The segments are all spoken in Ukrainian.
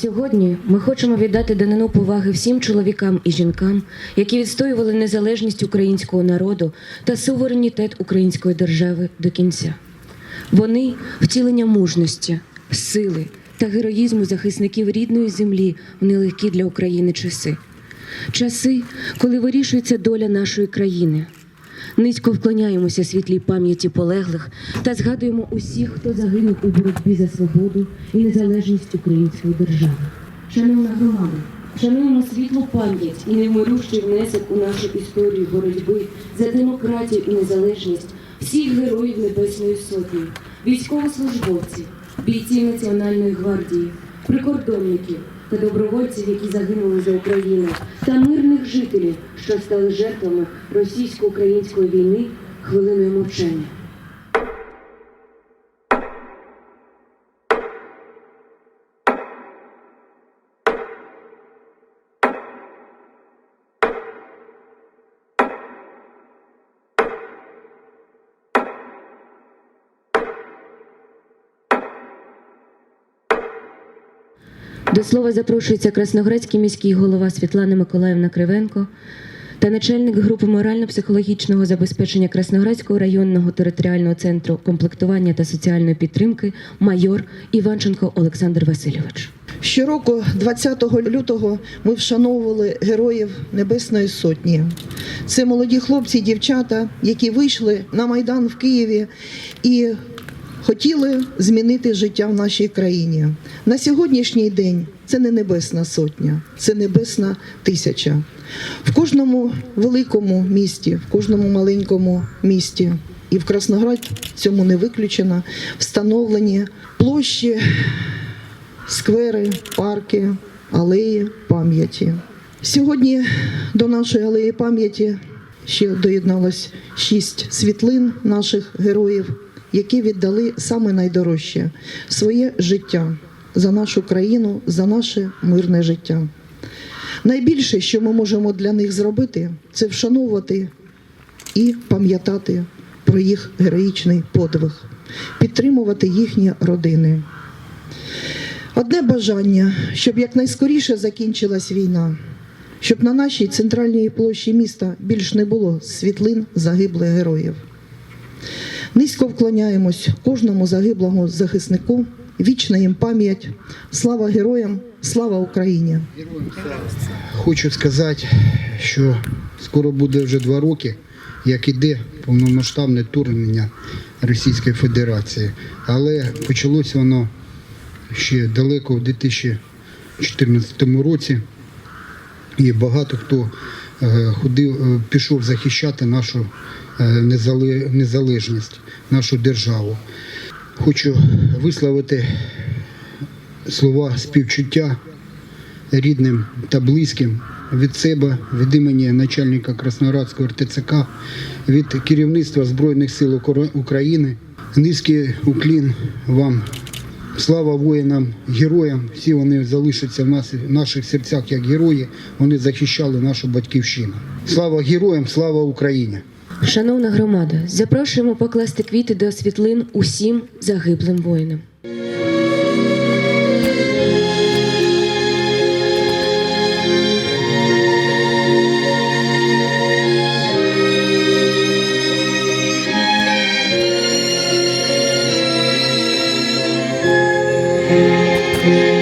Сьогодні ми хочемо віддати данину поваги всім чоловікам і жінкам, які відстоювали незалежність українського народу та суверенітет української держави до кінця. Вони втілення мужності, сили та героїзму захисників рідної землі в нелегкі для України часи. Часи, коли вирішується доля нашої країни. Низько вклоняємося світлій пам'яті полеглих та згадуємо усіх, хто загинув у боротьбі за свободу і незалежність української держави. Шановна громада, шануємо світлу пам'ять і немирущий внесок у нашу історію боротьби за демократію і незалежність всіх героїв Небесної Сотні, військовослужбовців, бійців Національної гвардії, прикордонників та добровольців, які загинули за Україну, та мирних жителів, що стали жертвами російсько-української війни хвилиною мовчання. До слова запрошується Красноградський міський голова Світлана Миколаївна Кривенко та начальник групи морально-психологічного забезпечення Красноградського районного територіального центру комплектування та соціальної підтримки майор Іванченко Олександр Васильович. Щороку, 20 лютого, ми вшановували героїв Небесної Сотні. Це молоді хлопці і дівчата, які вийшли на Майдан в Києві і хотіли змінити життя в нашій країні. На сьогоднішній день це не Небесна Сотня, це Небесна Тисяча. В кожному великому місті, в кожному маленькому місті. І в Краснограді цьому не виключено встановлені площі сквери, парки, алеї пам'яті. Сьогодні до нашої алеї пам'яті ще доєдналось шість світлин наших героїв, які віддали саме найдорожче своє життя за нашу країну, за наше мирне життя. Найбільше, що ми можемо для них зробити, це вшановувати і пам'ятати про їх героїчний подвиг, підтримувати їхні родини. Одне бажання, щоб якнайскоріше закінчилась війна, щоб на нашій центральній площі міста більш не було світлин загиблих героїв. Низько вклоняємось кожному загиблому захиснику, вічна їм пам'ять. Слава героям, слава Україні! Хочу сказати, що скоро буде вже два роки, як іде повномасштабне вторгнення Російської Федерації. Але почалось воно ще далеко в 2014 році. І багато хто е, ходив, е, пішов захищати нашу незалежність, нашу державу. Хочу висловити слова співчуття рідним та близьким від себе, від імені начальника Красноградського РТЦК, від керівництва Збройних сил Укра- України. Низький уклін вам. Слава воїнам, героям. Всі вони залишаться в нас в наших серцях як герої. Вони захищали нашу батьківщину. Слава героям, слава Україні! Шановна громада, запрошуємо покласти квіти до світлин усім загиблим воїнам. Згідно з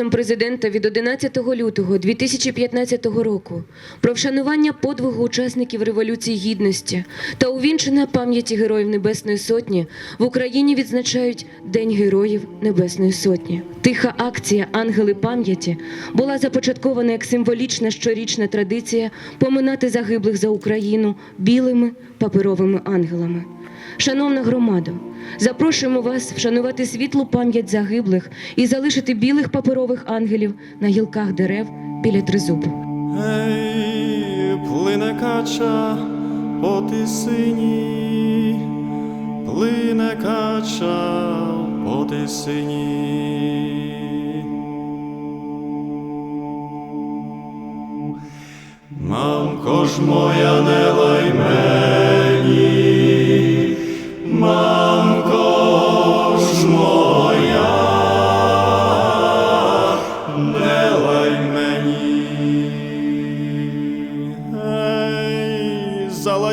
указом президента від 11 лютого 2015 року про вшанування подвигу учасників Революції Гідності та увінчення пам'яті Героїв Небесної Сотні в Україні відзначають День Героїв Небесної Сотні. Тиха акція Ангели пам'яті була започаткована як символічна щорічна традиція поминати загиблих за Україну білими паперовими ангелами. Шановна громада, запрошуємо вас вшанувати світлу пам'ять загиблих і залишити білих паперових ангелів на гілках дерев біля тризубу. Гей, кача по тисині, плине кача по тисині. Мамко ж моя, не лай